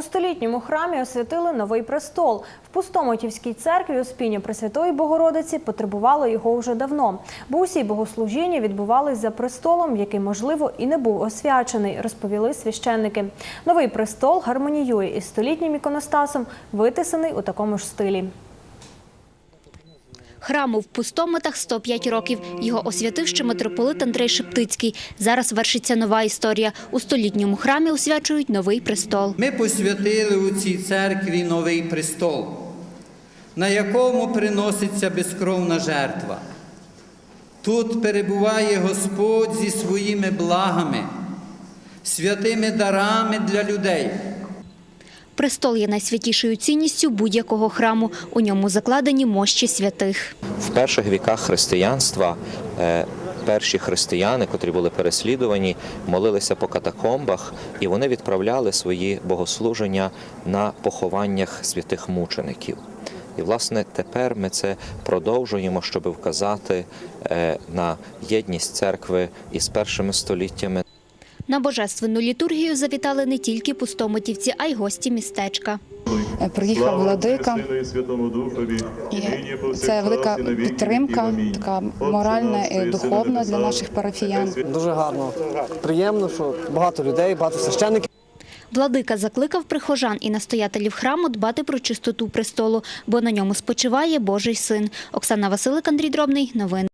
У столітньому храмі освятили новий престол. В Пустомотівській церкві Успіння Пресвятої Богородиці потребувало його вже давно, бо усі богослужіння відбувались за престолом, який, можливо, і не був освячений, розповіли священники. Новий престол гармоніює із столітнім іконостасом, витисаний у такому ж стилі. Храму в Пустометах 105 років. Його освятив ще митрополит Андрей Шептицький. Зараз вершиться нова історія. У столітньому храмі освячують новий престол. Ми посвятили у цій церкві новий престол, на якому приноситься безкровна жертва. Тут перебуває Господь зі своїми благами, святими дарами для людей. Престол є найсвятішою цінністю будь-якого храму. У ньому закладені мощі святих. В перших віках християнства е, перші християни, котрі були переслідувані, молилися по катакомбах, і вони відправляли свої богослуження на похованнях святих мучеників. І, власне, тепер ми це продовжуємо, щоб вказати е, на єдність церкви із першими століттями. На божественну літургію завітали не тільки пустометівці, а й гості містечка. Е, Приїхав владика. І це велика підтримка, така моральна і духовна для наших парафіян. Дуже гарно, приємно, що багато людей, багато священників. Владика закликав прихожан і настоятелів храму дбати про чистоту престолу, бо на ньому спочиває Божий син. Оксана Василик, Андрій Дробний. Новини.